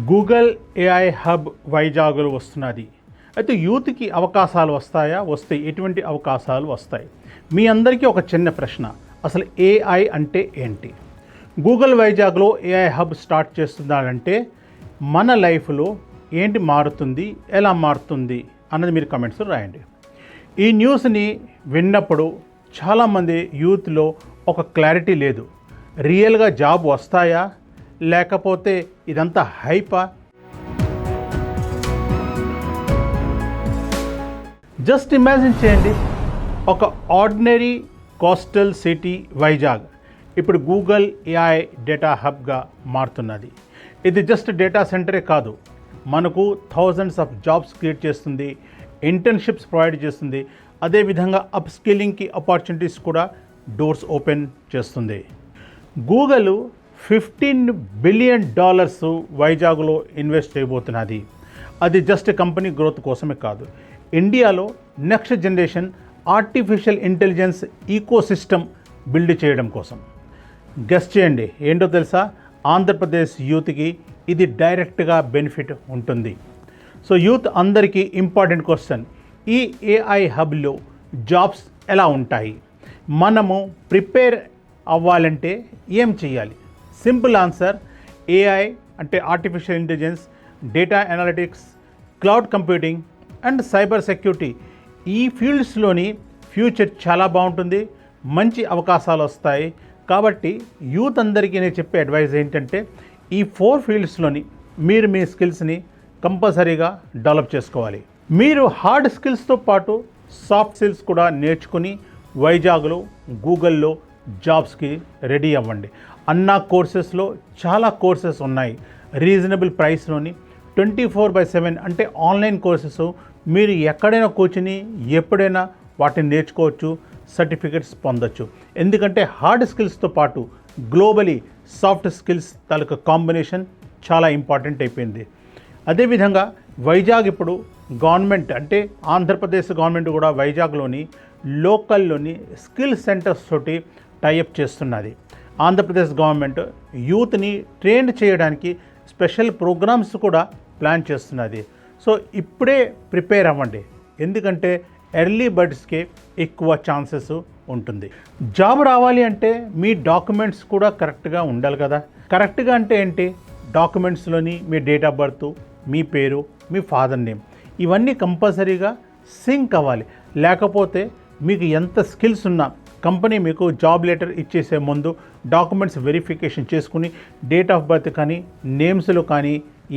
Google AI hub వైజాగ్లో వస్తున్నది. అయితే యూత్కి అవకాశాలు వస్తాయా? వస్తే ఎటువంటి అవకాశాలు వస్తాయి? మీ అందరికీ ఒక చిన్న ప్రశ్న. అసలు ఏఐ అంటే ఏంటి? గూగుల్ వైజాగ్లో ఏఐ హబ్ స్టార్ట్ చేస్తున్నారంటే మన లైఫ్లో ఏంటి మారుతుంది? ఎలా మారుతుంది? అన్నది మీరు కమెంట్స్లో రాయండి. ఈ న్యూస్ని విన్నప్పుడు చాలామంది యూత్లో ఒక క్లారిటీ లేదు. రియల్గా జాబ్ వస్తాయా? లేకపోతే ఇదంతా హైపా? జస్ట్ ఇమాజిన్ చేయండి ఒక ఆర్డినరీ కోస్టల్ సిటీ వైజాగ్. ఇప్పుడు గూగుల్ ఏఐ డేటా హబ్గా మారుతున్నది. ఇది జస్ట్ డేటా సెంటరే కాదు మనకు థౌజండ్స్ ఆఫ్ జాబ్స్ క్రియేట్ చేస్తుంది ఇంటర్న్షిప్స్ ప్రొవైడ్ చేస్తుంది అదేవిధంగా అప్ స్కిల్లింగ్కి ఆపర్చునిటీస్ కూడా డోర్స్ ఓపెన్ చేస్తుంది. గూగుల్ ఫిఫ్టీన్ బిలియన్ డాలర్స్ వైజాగ్లో ఇన్వెస్ట్ చేయబోతున్నది. అది జస్ట్ కంపెనీ గ్రోత్ కోసమే కాదు. ఇండియాలో next generation artificial intelligence ecosystem build చేయడం కోసం. గెస్ట్ చేయండి. ఏంటో తెలుసా? ఆంధ్రప్రదేశ్ యూత్కి ఇది డైరెక్ట్గా బెనిఫిట్ ఉంటుంది. సో యూత్ అందరికీ ఇంపార్టెంట్ క్వశ్చన్. ఈ ఏఐ హబ్లో జాబ్స్ ఎలా ఉంటాయి? మనము ప్రిపేర్ అవ్వాలంటే ఏం చేయాలి సింపుల్ ఆన్సర్ ఏఐ అంటే artificial intelligence data analytics cloud computing and cyber security ఈ ఫీల్డ్స్లోని ఫ్యూచర్ చాలా బాగుంటుంది మంచి అవకాశాలు వస్తాయి. కాబట్టి యూత్ అందరికీ నేను చెప్పే అడ్వైజ్ ఏంటంటే ఈ ఫోర్ ఫీల్డ్స్లోని మీరు మీ స్కిల్స్ని కంపల్సరీగా డెవలప్ చేసుకోవాలి. మీరు హార్డ్ స్కిల్స్తో పాటు సాఫ్ట్ స్కిల్స్ కూడా నేర్చుకుని వైజాగ్లో గూగుల్లో జాబ్స్కి రెడీ అవ్వండి. అన్నా కోర్సెస్లో చాలా కోర్సెస్ ఉన్నాయి. రీజనబుల్ ప్రైస్లోని ట్వంటీ ఫోర్ బై సెవెన్ అంటే ఆన్లైన్ కోర్సెస్. మీరు ఎక్కడైనా కూర్చుని ఎప్పుడైనా వాటిని నేర్చుకోవచ్చు సర్టిఫికెట్స్ పొందొచ్చు. ఎందుకంటే హార్డ్ స్కిల్స్తో పాటు గ్లోబలీ సాఫ్ట్ స్కిల్స్ తాలూకా కాంబినేషన్ చాలా ఇంపార్టెంట్ అయిపోయింది. అదేవిధంగా వైజాగ్ ఇప్పుడు గవర్నమెంట్ అంటే ఆంధ్రప్రదేశ్ గవర్నమెంట్ కూడా వైజాగ్లోని లోకల్లోని స్కిల్ సెంటర్స్ తోటి టైఅప్ చేస్తున్నది. ఆంధ్రప్రదేశ్ గవర్నమెంట్ యూత్ని ట్రైన్ చేయడానికి స్పెషల్ ప్రోగ్రామ్స్ కూడా ప్లాన్ చేస్తున్నది. సో ఇప్పుడే ప్రిపేర్ అవ్వండి. ఎందుకంటే ఎర్లీ బర్డ్స్కి ఎక్కువ ఛాన్సెస్ ఉంటుంది. జాబ్ రావాలి అంటే మీ డాక్యుమెంట్స్ కూడా కరెక్ట్గా ఉండాలి కదా. కరెక్ట్గా అంటే ఏంటి? డాక్యుమెంట్స్లోని మీ డేట్ ఆఫ్ బర్త్ మీ పేరు మీ ఫాదర్ నేమ్ ఇవన్నీ కంపల్సరీగా సింక్ అవ్వాలి. లేకపోతే మీకు ఎంత స్కిల్స్ ఉన్నా కంపెనీ మీకు జాబ్ లెటర్ ఇచ్చేసే ముందు డాక్యుమెంట్స్ వెరిఫికేషన్ చేసుకుని డేట్ ఆఫ్ బర్త్ కానీ నేమ్స్లో కానీ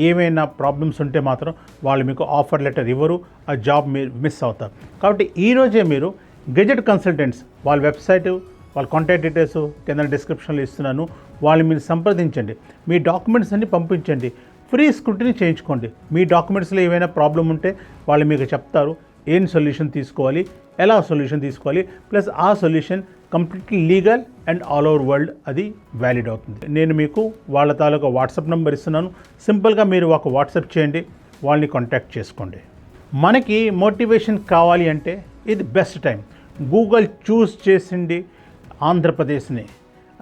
ఏమైనా ప్రాబ్లమ్స్ ఉంటే మాత్రం వాళ్ళు మీకు ఆఫర్ లెటర్ ఇవ్వరు ఆ జాబ్ మీరు మిస్ అవుతారు. కాబట్టి ఈరోజే మీరు గెజెట్ కన్సల్టెంట్స్ వాళ్ళ వెబ్సైట్ వాళ్ళ కాంటాక్ట్ డీటెయిల్స్ కింద డిస్క్రిప్షన్లో ఇస్తున్నాను. వాళ్ళు మీరు సంప్రదించండి. మీ డాక్యుమెంట్స్ అన్ని పంపించండి. ఫ్రీ స్క్రూటిని చేయించుకోండి. మీ డాక్యుమెంట్స్లో ఏమైనా ప్రాబ్లం ఉంటే వాళ్ళు మీకు చెప్తారు. ఏం సొల్యూషన్ తీసుకోవాలి ఎలా సొల్యూషన్ తీసుకోవాలి ప్లస్ ఆ solution completely legal and all over world అది వ్యాలిడ్ అవుతుంది. నేను మీకు వాళ్ళ తాలూకా వాట్సాప్ నెంబర్ ఇస్తున్నాను. సింపుల్గా మీరు ఒక వాట్సాప్ చేయండి వాళ్ళని కాంటాక్ట్ చేసుకోండి. మనకి మోటివేషన్ కావాలి అంటే ఇది బెస్ట్ టైం. గూగుల్ చూస్ చేసింది ఆంధ్రప్రదేశ్ని.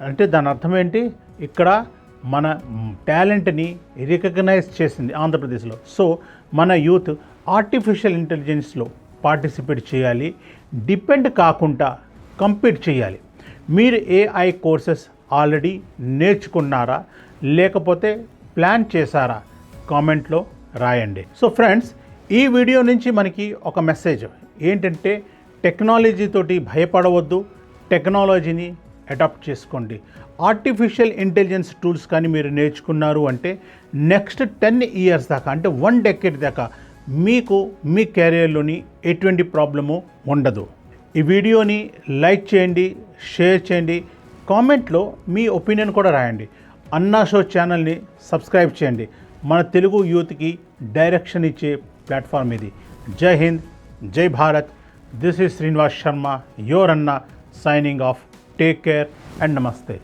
అంటే దాని అర్థం ఏంటి? ఇక్కడ మన టాలెంట్ని రికగ్నైజ్ చేసింది ఆంధ్రప్రదేశ్లో. సో మన యూత్ ఆర్టిఫిషియల్ ఇంటెలిజెన్స్లో పార్టిసిపేట్ చేయాలి డిపెండ్ కాకుండా కంపీట్ చేయాలి. మీరు ఏఐ కోర్సెస్ ఆల్రెడీ నేర్చుకున్నారా లేకపోతే ప్లాన్ చేశారా? కామెంట్లో రాయండి. సో ఫ్రెండ్స్ ఈ వీడియో నుంచి మనకి ఒక మెసేజ్ ఏంటంటే టెక్నాలజీ తోటి భయపడవద్దు టెక్నాలజీని అడాప్ట్ చేసుకోండి. ఆర్టిఫిషియల్ ఇంటెలిజెన్స్ టూల్స్ కానీ మీరు నేర్చుకున్నారు అంటే నెక్స్ట్ టెన్ ఇయర్స్ దాకా అంటే వన్ డెకెట్ దాకా మీకు మీ కెరియర్లోని ఎటువంటి ప్రాబ్లము ఉండదు. ఈ వీడియోని లైక్ చేయండి షేర్ చేయండి కామెంట్లో మీ ఒపీనియన్ కూడా రాయండి. అన్నా షో ఛానల్ని సబ్స్క్రైబ్ చేయండి. మన తెలుగు యూత్కి డైరెక్షన్ ఇచ్చే ప్లాట్ఫామ్ ఇది. జై హింద్ జై Bharat. This is Srinivas Sharma your అన్న signing off take care and నమస్తే.